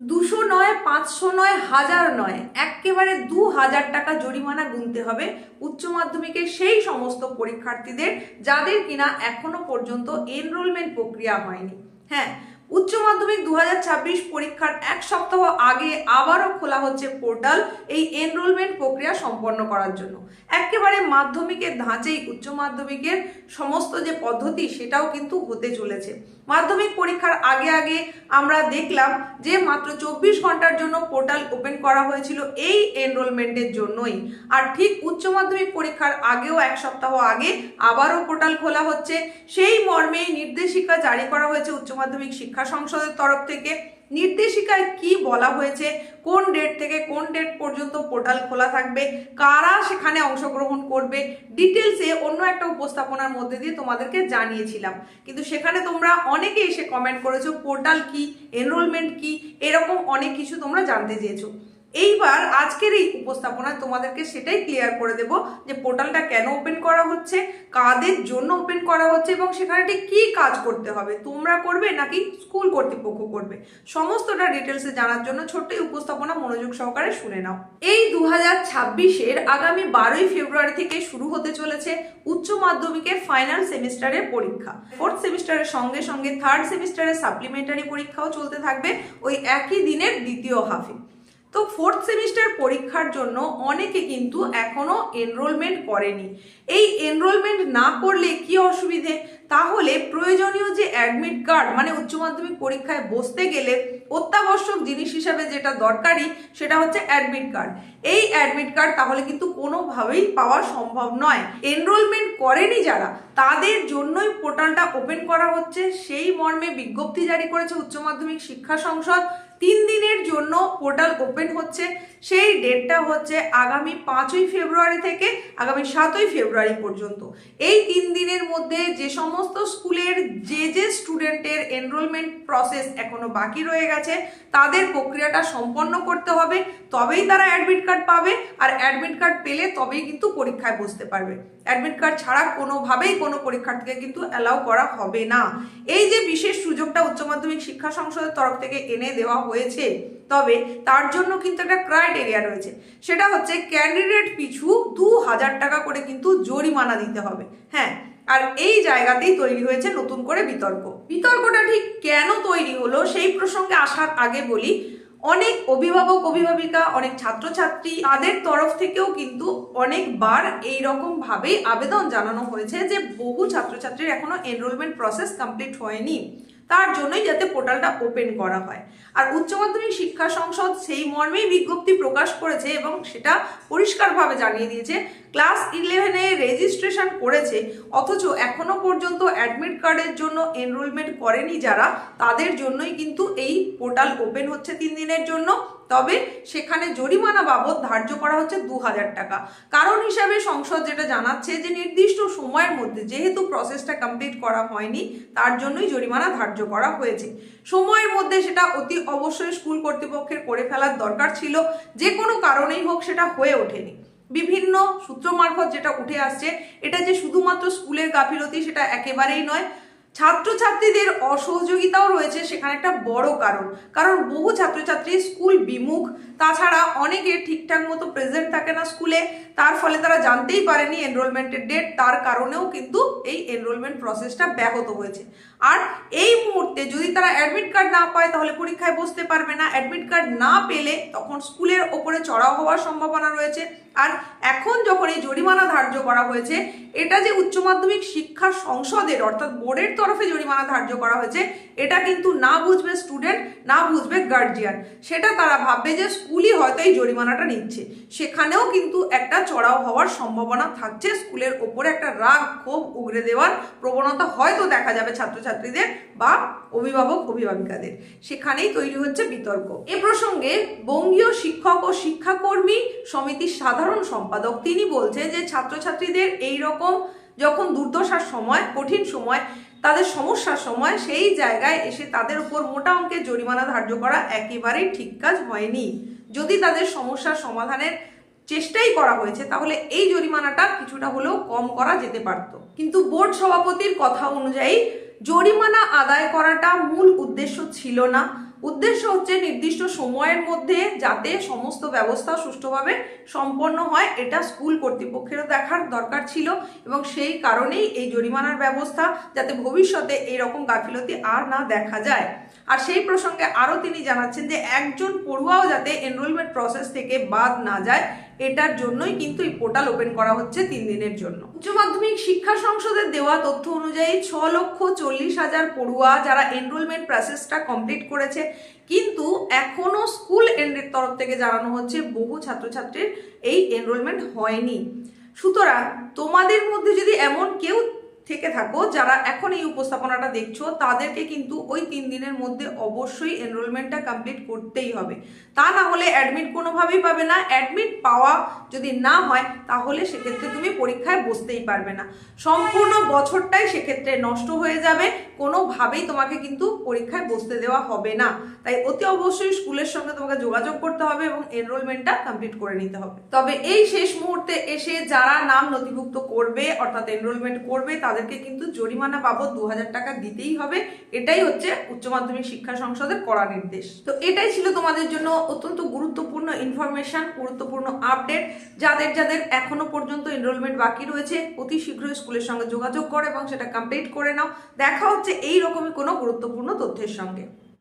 দুশো নয়, পাঁচশো নয়, হাজার নয়। একেবারে দু হাজার টাকা জরিমানা গুনতে হবে উচ্চ মাধ্যমিকের সেই সমস্ত পরীক্ষার্থীদের যাদের কিনা এখনও পর্যন্ত এনরোলমেন্ট প্রক্রিয়া হয়নি। হ্যাঁ উচ্চ মাধ্যমিক দু হাজার ছাব্বিশ পরীক্ষার এক সপ্তাহ আগে আবারও খোলা হচ্ছে পোর্টাল এই এনরোলমেন্ট প্রক্রিয়া সম্পন্ন করার জন্য। একেবারে মাধ্যমিকের ধাঁচেই উচ্চ মাধ্যমিকের সমস্ত যে পদ্ধতি, সেটাও কিন্তু হতে চলেছে। মাধ্যমিক পরীক্ষার আগে আগে আমরা দেখলাম যে মাত্র চব্বিশ ঘণ্টার জন্য পোর্টাল ওপেন করা হয়েছিল এই এনরোলমেন্টের জন্যই। আর ঠিক উচ্চ মাধ্যমিক পরীক্ষার আগেও এক সপ্তাহ আগে আবারও পোর্টাল খোলা হচ্ছে। সেই মর্মে নির্দেশিকা জারি করা হয়েছে উচ্চ মাধ্যমিক শিক্ষা সংসদের তরফ থেকে নির্দেশিকায় কি বলা হয়েছে, কোন ডেট থেকে কোন ডেট পর্যন্ত পোর্টাল খোলা থাকবে, কারা সেখানে অংশগ্রহণ করবে ডিটেলসে অন্য একটা উপস্থাপনার মধ্যে দিয়ে তোমাদেরকে জানিয়েছিলাম। কিন্তু সেখানে তোমরা অনেকে এসে কমেন্ট করেছ পোর্টাল কি এনরোলমেন্ট কি, এরকম অনেক কিছু তোমরা জানতে চেয়েছো। এইবার আজকের এই উপস্থাপনায় তোমাদেরকে সেটাই ক্লিয়ার করে দেব যে পোর্টালটা কেন ওপেন করা হচ্ছে, কাদের জন্য ওপেন করা হচ্ছে এবং সেখানে ঠিক কী কাজ করতে হবে, তোমরা করবে নাকি স্কুল কর্তৃপক্ষ করবে? সমস্তটা ডিটেলসে জানার জন্য ছোট্ট উপস্থাপনা মনোযোগ সহকারে শুনে নাও। এই দু হাজার ছাব্বিশের আগামী বারোই ফেব্রুয়ারি থেকে শুরু হতে চলেছে উচ্চ মাধ্যমিকের ফাইনাল সেমিস্টারের পরীক্ষা। ফোর্থ সেমিস্টারের সঙ্গে সঙ্গে থার্ড সেমিস্টারের সাপ্লিমেন্টারি পরীক্ষাও চলতে থাকবে ওই একই দিনের দ্বিতীয় হাফে তো ফোর্থ সেমিস্টার পরীক্ষার জন্য অনেকে কিন্তু এখনও এনরোলমেন্ট করেনি। এই এনরোলমেন্ট না করলে কি অসুবিধে? তাহলে প্রয়োজনীয় যে অ্যাডমিট কার্ড মানে উচ্চ মাধ্যমিক পরীক্ষায় বসতে গেলে অত্যাবশ্যক জিনিস হিসাবে যেটা দরকারি সেটা হচ্ছে অ্যাডমিট কার্ড এই অ্যাডমিট কার্ড তাহলে কিন্তু কোনোভাবেই পাওয়া সম্ভব নয়। এনরোলমেন্ট করেনি যারা, তাদের জন্যই পোর্টালটা ওপেন করা হচ্ছে। সেই মর্মে বিজ্ঞপ্তি জারি করেছে উচ্চ মাধ্যমিক শিক্ষা সংসদ। তিন দিনের জন্য পোর্টাল ওপেন হচ্ছে। সেই ডেটটা হচ্ছে আগামী পাঁচই ফেব্রুয়ারি থেকে আগামী সাতই ফেব্রুয়ারি পর্যন্ত। এই তিন দিনের মধ্যে যে সমস্ত স্কুলের যে যে স্টুডেন্টের এনরোলমেন্ট প্রসেস এখনও বাকি রয়ে গেছে, তাদের প্রক্রিয়াটা সম্পন্ন করতে হবে। তবেই তারা অ্যাডমিট কার্ড পাবে আর অ্যাডমিট কার্ড পেলে তবেই কিন্তু পরীক্ষায় বসতে পারবে। অ্যাডমিট কার্ড ছাড়া কোনোভাবেই কোনো পরীক্ষার্থীকে কিন্তু অ্যালাউ করা হবে না। এই যে বিশেষ সুযোগটা উচ্চ মাধ্যমিক শিক্ষা সংসদের তরফ থেকে এনে দেওয়া হয়েছে। তবে তার জন্য কিন্তু একটা ক্রাইটেরিয়া রয়েছে। সেটা হচ্ছে ক্যান্ডিডেট পিছু দু হাজার টাকা করে কিন্তু জরিমানা দিতে হবে। হ্যাঁ আর এই জায়গাতেই তৈরি হয়েছে নতুন করে বিতর্ক। বিতর্কটা ঠিক কেন তৈরি হলো সেই প্রসঙ্গে আসার আগে বলি, অনেক অভিভাবক, অভিভাবিকা, অনেক ছাত্রছাত্রী তাদের তরফ থেকেও কিন্তু অনেকবার এই রকম আবেদন জানানো হয়েছে যে বহু ছাত্রছাত্রীর এখনও এনরোলমেন্ট প্রসেস কমপ্লিট হয়নি। তার জন্যই যাতে পোর্টালটা ওপেন করা হয়। আর উচ্চ মাধ্যমিক শিক্ষা সংসদ সেই মর্মেই বিজ্ঞপ্তি প্রকাশ করেছে এবং সেটা পরিষ্কারভাবে জানিয়ে দিয়েছে। ক্লাস ইলেভেনে রেজিস্ট্রেশন করেছে, অথচ এখনও পর্যন্ত অ্যাডমিট কার্ডের জন্য এনরোলমেন্ট করেনি যারা, তাদের জন্যই কিন্তু এই পোর্টাল ওপেন হচ্ছে তিন দিনের জন্য। তবে সেখানে জরিমানা বাবদ ধার্য করা হচ্ছে দু হাজার টাকা। কারণ হিসাবে সংসদ যেটা জানাচ্ছে যে নির্দিষ্ট সময়ের মধ্যে যেহেতু প্রসেসটা কমপ্লিট করা হয়নি, তার জন্যই জরিমানা ধার্য করা হয়েছে। সময়ের মধ্যে সেটা অতি অবশ্যই স্কুল কর্তৃপক্ষের করে ফেলার দরকার ছিল। যে কোনো কারণেই হোক সেটা হয়ে ওঠেনি। বিভিন্ন সূত্র মারফত যেটা উঠে আসছে, এটা যে শুধুমাত্র স্কুলের গাফিলতি সেটা একেবারেই নয় ছাত্রছাত্রীদের অসহযোগিতাও রয়েছে, সেখানে একটা বড় কারণ। কারণ বহু ছাত্রছাত্রী স্কুল বিমুখ, তাছাড়া অনেকে ঠিকঠাক মতো প্রেজেন্ট থাকে না স্কুলে। তার ফলে তারা জানতেই পারেনি এনরোলমেন্টের ডেট তার কারণেও কিন্তু এই এনরোলমেন্ট প্রসেসটা ব্যাহত হয়েছে। আর এই মুহূর্তে যদি তারা অ্যাডমিট কার্ড না পায়, তাহলে পরীক্ষায় বসতে পারবে না। অ্যাডমিট কার্ড না পেলে তখন স্কুলের ওপরে চড়াও হওয়ার সম্ভাবনা রয়েছে। আর এখন যখন এই জরিমানা ধার্য করা হয়েছে, এটা যে উচ্চ মাধ্যমিক শিক্ষা সংসদের, অর্থাৎ বোর্ডের তরফে জরিমানা ধার্য করা হয়েছে, এটা কিন্তু না বুঝবে স্টুডেন্ট না বুঝবে গার্জিয়ান সেটা তারা ভাববে যে স্কুলই হয়তো এই জরিমানাটা নিচ্ছে। সেখানেও কিন্তু একটা চড়াও হওয়ার সম্ভাবনা থাকছে। স্কুলের ওপরে একটা রাগ ক্ষোভ উগড়ে দেওয়ার প্রবণতা হয়তো দেখা যাবে ছাত্রছাত্রীদের বা অভিভাবক, অভিভাবিকাদের। সেখানেই তৈরি হচ্ছে বিতর্ক। এ প্রসঙ্গে বঙ্গীয় শিক্ষক ও শিক্ষাকর্মী সমিতির সাধারণ সম্পাদক তিনি বলছে যে ছাত্রছাত্রীদের এই রকম যখন দুর্দশার সময়, কঠিন সময় তাদের সমস্যার সময় সেই জায়গায় এসে তাদের উপর মোটা অঙ্কের জরিমানা ধার্য করা একেবারেই ঠিক কাজ হয়নি। যদি তাদের সমস্যার সমাধানের চেষ্টাই করা হয়েছে, তাহলে এই জরিমানাটা কিছুটা হলেও কম করা যেতে পারত। কিন্তু বোর্ড সভাপতির কথা অনুযায়ী জরিমানা আদায় করাটা মূল উদ্দেশ্য ছিল না। উদ্দেশ্য হচ্ছে নির্দিষ্ট সময়ের মধ্যে যাতে সমস্ত ব্যবস্থা সুষ্ঠুভাবে সম্পন্ন হয়, এটা স্কুল কর্তৃপক্ষেরও দেখার দরকার ছিল এবং সেই কারণেই এই জরিমানার ব্যবস্থা যাতে ভবিষ্যতে এই রকম গাফিলতি আর না দেখা যায়। আর সেই প্রসঙ্গে আরও তিনি জানাচ্ছেন যে একজন পড়ুয়াও যাতে এনরোলমেন্ট প্রসেস থেকে বাদ না যায় এটার জন্যই কিন্তু এই পোর্টাল ওপেন করা হচ্ছে তিন দিনের জন্য। উচ্চ মাধ্যমিক শিক্ষা সংসদের দেওয়া তথ্য অনুযায়ী ছ লক্ষ চল্লিশ হাজার পড়ুয়া যারা এনরোলমেন্ট প্রসেসটা কমপ্লিট করেছে, কিন্তু এখনও স্কুল এন্ডের তরফ থেকে জানানো হচ্ছে বহু ছাত্রছাত্রীর এই এনরোলমেন্ট হয়নি। সুতরাং তোমাদের মধ্যে যদি এমন কেউ থেকে থাকো যারা এখন এই উপস্থাপনাটা দেখছ, তাদেরকে কিন্তু ওই তিন দিনের মধ্যে অবশ্যই এনরোলমেন্টটা কমপ্লিট করতেই হবে। তা না হলে অ্যাডমিট কোনোভাবেই পাবে না। অ্যাডমিট পাওয়া যদি না হয়, তাহলে সেক্ষেত্রে তুমি পরীক্ষায় বসতেই পারবে না। সম্পূর্ণ বছরটাই সেক্ষেত্রে নষ্ট হয়ে যাবে। কোনোভাবেই তোমাকে কিন্তু পরীক্ষায় বসতে দেওয়া হবে না। তাই অতি অবশ্যই স্কুলের সঙ্গে তোমাকে যোগাযোগ করতে হবে এবং এনরোলমেন্টটা কমপ্লিট করে নিতে হবে। তবে এই শেষ মুহূর্তে এসে যারা নাম নথিভুক্ত করবে, অর্থাৎ এনরোলমেন্ট করবে তাদেরকে কিন্তু জরিমানা বাবদ দু হাজার টাকা দিতেই হবে। এটাই হচ্ছে উচ্চ মাধ্যমিক শিক্ষা সংসদের কড়া নির্দেশ। তো এটাই ছিল তোমাদের জন্য অত্যন্ত গুরুত্বপূর্ণ ইনফরমেশন গুরুত্বপূর্ণ আপডেট যাদের যাদের এখনও পর্যন্ত এনরোলমেন্ট বাকি রয়েছে, অতি শীঘ্রই স্কুলের সঙ্গে যোগাযোগ করে এবং সেটা কমপ্লিট করে নাও। দেখা হচ্ছে এই রকমই কোনো গুরুত্বপূর্ণ তথ্যের সঙ্গে।